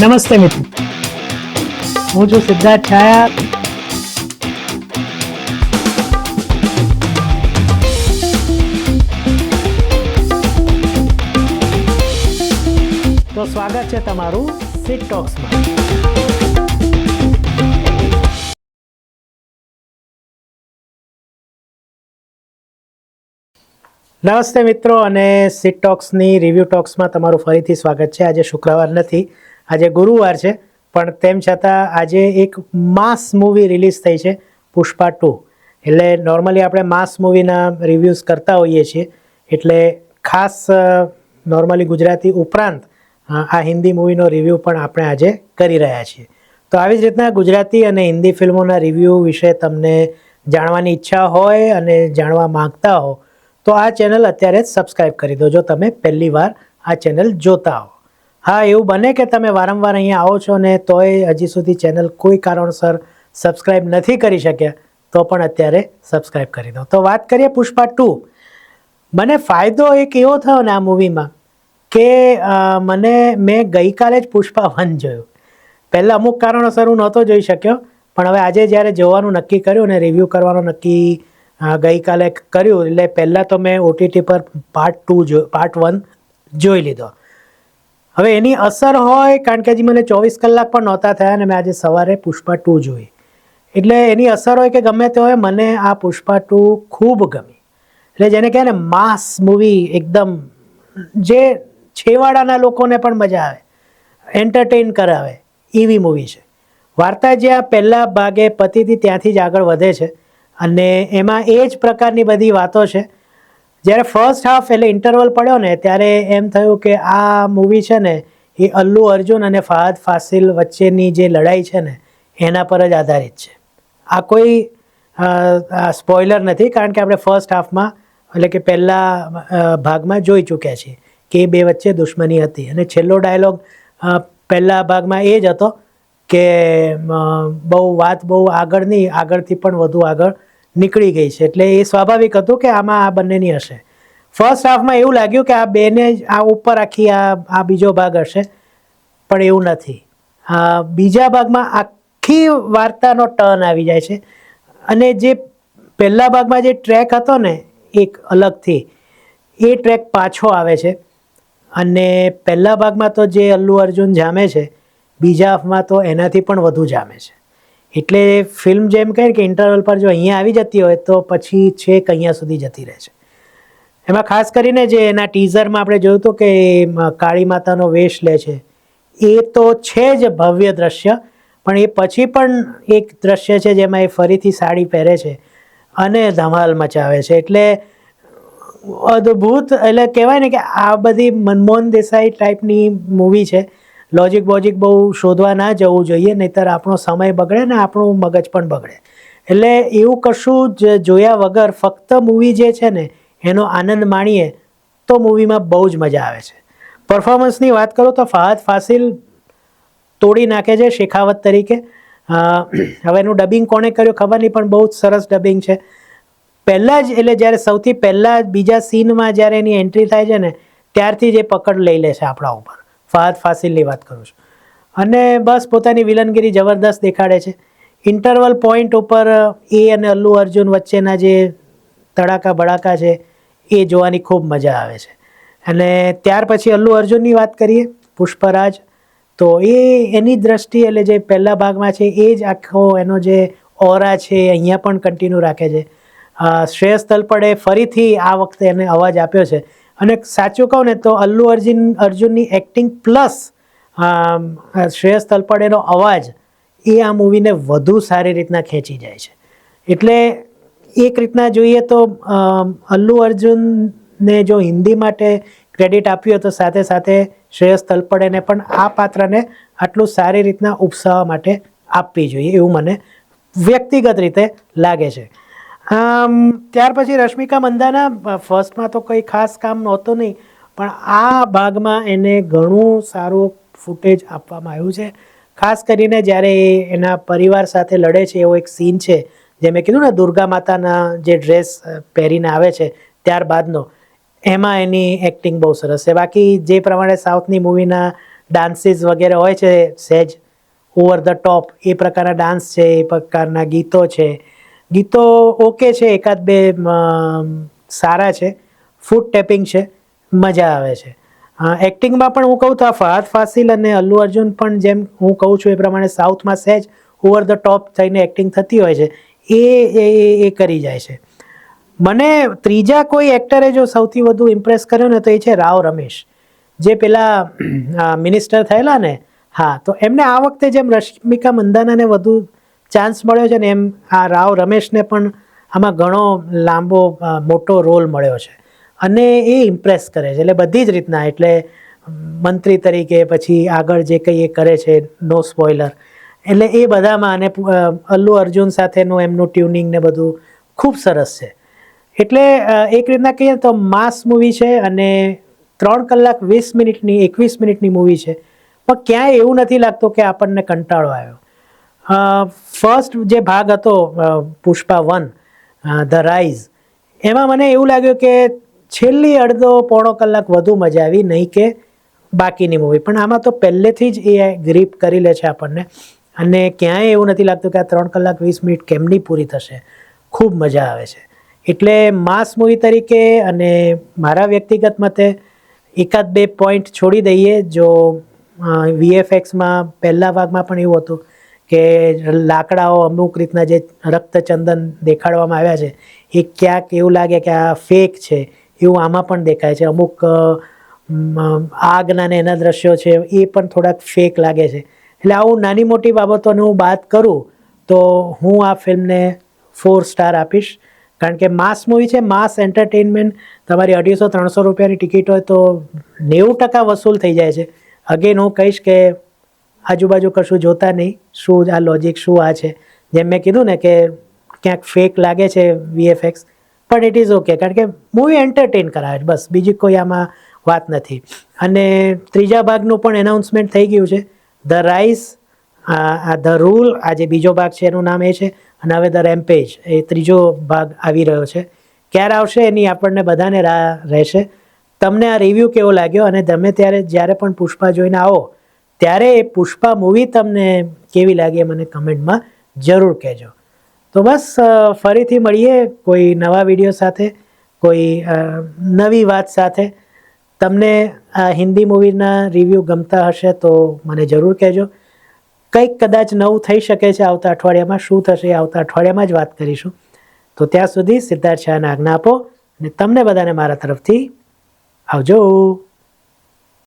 નમસ્તે મિત્રો. હું છું સિદ્ધાર્થ છાયા. તો સ્વાગત છે તમારું સિટ ટોક્સમાં નમસ્તે મિત્રો અને સિટ ટોક્સની રિવ્યુ ટોક્સમાં તમારું ફરીથી સ્વાગત છે. આજે શુક્રવાર નથી. આજે ગુરુવાર છે, પણ તેમ છતાં આજે એક માસ મૂવી રિલીઝ થઈ છે, પુષ્પા ટુ. એટલે નોર્મલી આપણે માસ મૂવીના રિવ્યૂઝ કરતા હોઈએ છીએ, એટલે ખાસ નોર્મલી ગુજરાતી ઉપરાંત આ હિન્દી મૂવીનો રિવ્યૂ પણ આપણે આજે કરી રહ્યા છીએ. તો આવી જ રીતના ગુજરાતી અને હિન્દી ફિલ્મોના રિવ્યૂ વિશે તમને જાણવાની ઈચ્છા હોય અને જાણવા માંગતા હો, તો આ ચેનલ અત્યારે જ સબસ્ક્રાઈબ કરી દો, જો તમે પહેલી વાર આ ચેનલ જોતા હો. હા, એવું બને કે તમે વારંવાર અહીંયા આવો છો ને તોય હજી સુધી ચેનલ કોઈ કારણસર સબસ્ક્રાઇબ નથી કરી શક્યા, તો પણ અત્યારે સબસ્ક્રાઇબ કરી દો. તો વાત કરીએ પુષ્પા ટુ. મને ફાયદો એક એવો થયો ને આ મૂવીમાં કે મને, મેં ગઈકાલે જ પુષ્પા વન જોયું. પહેલાં અમુક કારણોસર હું નહોતો જોઈ શક્યો, પણ હવે આજે જ્યારે જોવાનું નક્કી કર્યું ને રિવ્યૂ કરવાનું નક્કી ગઈકાલે કર્યું, એટલે પહેલાં તો મેં ઓટીટી પર પાર્ટ ટુ જો પાર્ટ વન જોઈ લીધો. હવે એની અસર હોય, કારણ કે હજી મને ચોવીસ કલાક પણ નહોતા થયા અને મેં આજે સવારે પુષ્પા ટુ જોઈ. એટલે એની અસર હોય કે ગમે તે હોય, મને આ પુષ્પા ટુ ખૂબ ગમી. એટલે જેને કહે ને માસ મૂવી એકદમ, જે છેવાડાના લોકોને પણ મજા આવે, એન્ટરટેન કરાવે એવી મૂવી છે. વાર્તા જે આ પહેલા ભાગે પતિથી ત્યાંથી જ આગળ વધે છે અને એમાં એ જ પ્રકારની બધી વાતો છે. જ્યારે ફર્સ્ટ હાફ એટલે ઇન્ટરવલ પડ્યો ને, ત્યારે એમ થયું કે આ મૂવી છે ને, એ અલ્લુ અર્જુન અને ફહાદ ફાસિલ વચ્ચેની જે લડાઈ છે ને, એના પર જ આધારિત છે. આ કોઈ સ્પોઇલર નથી, કારણ કે આપણે ફર્સ્ટ હાફમાં એટલે કે પહેલા ભાગમાં જોઈ ચૂક્યા છીએ કે એ બે વચ્ચે દુશ્મની હતી. અને છેલ્લો ડાયલોગ પહેલા ભાગમાં એ જ હતો કે બહુ વાત બહુ આગળ નહીં આગળથી પણ વધુ આગળ નીકળી ગઈ છે. એટલે એ સ્વાભાવિક હતું કે આમાં આ બંનેની હશે. ફર્સ્ટ હાફમાં એવું લાગ્યું કે આ બેને આ ઉપર આખી આ આ બીજો ભાગ હશે. પણ એવું નથી. બીજા ભાગમાં આખી વાર્તાનો ટર્ન આવી જાય છે. અને જે પહેલા ભાગમાં જે ટ્રેક હતો ને, એક અલગથી, એ ટ્રેક પાછો આવે છે. અને પહેલા ભાગમાં તો જે અલ્લુ અર્જુન જામે છે, બીજા હાફમાં તો એનાથી પણ વધુ જામે છે. એટલે ફિલ્મ જેમ કહે કે ઇન્ટરવલ પર જો અહીંયા આવી જતી હોય તો પછી છેક અહીંયા સુધી જતી રહે છે. એમાં ખાસ કરીને જે એના ટીઝરમાં આપણે જોયું હતું કે કાળી માતાનો વેશ લે છે, એ તો છે જ ભવ્ય દ્રશ્ય, પણ એ પછી પણ એક દ્રશ્ય છે જેમાં એ ફરીથી સાડી પહેરે છે અને ધમાલ મચાવે છે. એટલે અદ્ભુત, એટલે કહેવાય ને કે આ બધી મનમોહન દેસાઈ ટાઈપની મૂવી છે. લોજિક બોજિક બહુ શોધવા ના જવું જોઈએ, નહીતર આપણો સમય બગડે ને આપણું મગજ પણ બગડે. એટલે એવું કશું જ જોયા વગર ફક્ત મૂવી જે છે ને, એનો આનંદ માણીએ તો મૂવીમાં બહુ જ મજા આવે છે. પરફોર્મન્સની વાત કરું તો ફહાદ ફાસિલ તોડી નાખે છે શેખાવત તરીકે. હવે એનું ડબિંગ કોણે કર્યું ખબર નહીં, પણ બહુ જ સરસ ડબિંગ છે. પહેલાં જ, એટલે જ્યારે સૌથી પહેલાં બીજા સીનમાં જ્યારે એની એન્ટ્રી થાય છે ને, ત્યારથી જ એ પકડ લઈ લે છે આપણા ઉપર. ફહાદ ફાસિલની વાત કરું છું. અને બસ પોતાની વિલનગીરી જબરદસ્ત દેખાડે છે. ઇન્ટરવલ પોઈન્ટ ઉપર એ અને અલ્લુ અર્જુન વચ્ચેના જે તડાકા બડાકા છે, એ જોવાની ખૂબ મજા આવે છે. અને ત્યાર પછી અલ્લુ અર્જુનની વાત કરીએ, પુષ્પરાજ, તો એ એની દ્રષ્ટિ એટલે જે પહેલા ભાગમાં છે, એ જ આખો એનો જે ઓરા છે અહીંયા પણ કન્ટિન્યુ રાખે છે. શ્રેયસ તલપડે ફરીથી આ વખતે એને અવાજ આપ્યો છે. અને સાચું કહું ને તો અલ્લુ અર્જુન, અર્જુનની એક્ટિંગ પ્લસ શ્રેયસ તલપડેનો અવાજ એ આ મૂવીને વધુ સારી રીતના ખેંચી જાય છે. એટલે એક રીતના જોઈએ તો અલ્લુ અર્જુનને જો હિન્દી માટે ક્રેડિટ આપ્યું તો સાથે સાથે શ્રેયસ તલપડેને પણ આ પાત્રને આટલું સારી રીતના ઉપસાવવા માટે આપવી જોઈએ એવું મને વ્યક્તિગત રીતે લાગે છે. ત્યાર પછી રશ્મિકા મંદાના ફર્સ્ટમાં તો કંઈ ખાસ કામ નહોતું નહીં, પણ આ ભાગમાં એને ઘણું સારું ફૂટેજ આપવામાં આવ્યું છે. ખાસ કરીને જ્યારે એ એના પરિવાર સાથે લડે છે, એવો એક સીન છે, જે મેં કીધું ને, દુર્ગા માતાના જે ડ્રેસ પહેરીને આવે છે, ત્યારબાદનો, એમાં એની એક્ટિંગ બહુ સરસ છે. બાકી જે પ્રમાણે સાઉથની મૂવીના ડાન્સીસ વગેરે હોય છે સહેજ ઓવર ધ ટોપ એ પ્રકારના ડાન્સ છે, એ પ્રકારના ગીતો છે ગીતો ઓકે છે, એકાદ બે સારા છે. ફૂડ ટેપિંગ છે, મજા આવે છે. એક્ટિંગમાં પણ હું કહું તો આ ફહાદ ફાસિલ અને અલ્લુ અર્જુન પણ જેમ હું કહું છું એ પ્રમાણે સાઉથમાં સહેજ ઓવર ધ ટોપ થઈને એક્ટિંગ થતી હોય છે. એ- એ કરી જાય છે. મને ત્રીજા કોઈ એક્ટરે જો સૌથી વધુ ઇમ્પ્રેસ કર્યો ને તો એ છે રાવ રમેશ. જે પેલા મિનિસ્ટર થયેલા ને. હા, તો એમને આ વખતે જેમ રશ્મિકા મંદાનાને વધુ ચાન્સ મળ્યો છે ને એમ આ રાવ રમેશને પણ આમાં ઘણો લાંબો મોટો રોલ મળ્યો છે. અને એ ઇમ્પ્રેસ કરે છે. એટલે બધી જ રીતના, એટલે મંત્રી તરીકે પછી આગળ જે કંઈ એ કરે છે નો સ્પોઇલર એટલે એ બધામાં અને અલ્લુ અર્જુન સાથેનું એમનું ટ્યુનિંગ ને બધું ખૂબ સરસ છે. એટલે એક રીતના કહીએ તો માસ મૂવી છે અને ત્રણ કલાક વીસ મિનિટની, એકવીસ મિનિટની મૂવી છે. પણ ક્યાંય એવું નથી લાગતું કે આપણને કંટાળો આવ્યો. ફર્સ્ટ જે ભાગ હતો પુષ્પા વન ધ રાઇઝ એમાં મને એવું લાગ્યું કે છેલ્લી અડધો પોણો કલાક વધુ મજા આવી, નહીં કે બાકીની મૂવી પણ આમાં તો પહેલેથી જ એ ગ્રીપ કરી લે છે આપણને. અને ક્યાંય એવું નથી લાગતું કે આ ત્રણ કલાક વીસ મિનિટ કેમની પૂરી થશે. ખૂબ મજા આવે છે. એટલે માસ મૂવી તરીકે અને મારા વ્યક્તિગત મતે એકાદ બે પોઈન્ટ છોડી દઈએ, જો વીએફએક્સમાં પહેલા ભાગમાં પણ એવું હતું કે લાકડાઓ અમુક રીતના જે રક્તચંદન દેખાડવામાં આવ્યા છે, એ ક્યાંક એવું લાગે કે આ ફેક છે, એવું આમાં પણ દેખાય છે. અમુક આગના ને એના દ્રશ્યો છે, એ પણ થોડાક ફેક લાગે છે. એટલે આવું નાની મોટી બાબતોને હું વાત કરું, તો હું આ ફિલ્મને ફોર સ્ટાર આપીશ. કારણ કે માસ મૂવી છે, માસ એન્ટરટેનમેન્ટ તમારી અઢીસો, ત્રણસો રૂપિયાની ટિકિટ હોય તો નેવું ટકા વસૂલ થઈ જાય છે. અગેન હું કહીશ કે આજુબાજુ કશું જોતા નહીં. શું આ લોજિક શું આ છે? જેમ મેં કીધું ને કે ક્યાંક ફેક લાગે છે વીએફએક્સ પણ ઇટ ઇઝ ઓકે કારણ કે મૂવી એન્ટરટેન કરાવે બસ, બીજી કોઈ આમાં વાત નથી. અને ત્રીજા ભાગનું પણ એનાઉન્સમેન્ટ થઈ ગયું છે. ધ રાઇસ આ ધ રૂલ આ જે બીજો ભાગ છે એનું નામ એ છે. અને હવે ધ રેમ્પેજ એ ત્રીજો ભાગ આવી રહ્યો છે. ક્યારે આવશે એની આપણને બધાને રાહ રહેશે. તમને આ રિવ્યૂ કેવો લાગ્યો? અને તમે ત્યારે જ્યારે પણ પુષ્પા જોઈને આવો ત્યારે એ પુષ્પા મૂવી તમને કેવી લાગી મને કમેન્ટમાં જરૂર કહેજો. તો બસ ફરીથી મળીએ કોઈ નવા વીડિયો સાથે, કોઈ નવી વાત સાથે. તમને આ હિન્દી મૂવીના રિવ્યૂ ગમતા હશે તો મને જરૂર કહેજો. કંઈક કદાચ નવું થઈ શકે છે આવતા અઠવાડિયામાં, શું થશે આવતા અઠવાડિયામાં જ વાત કરીશું. તો ત્યાં સુધી સિદ્ધાર્થ શાહને આજ્ઞા આપો અને તમને બધાને મારા તરફથી આવજો.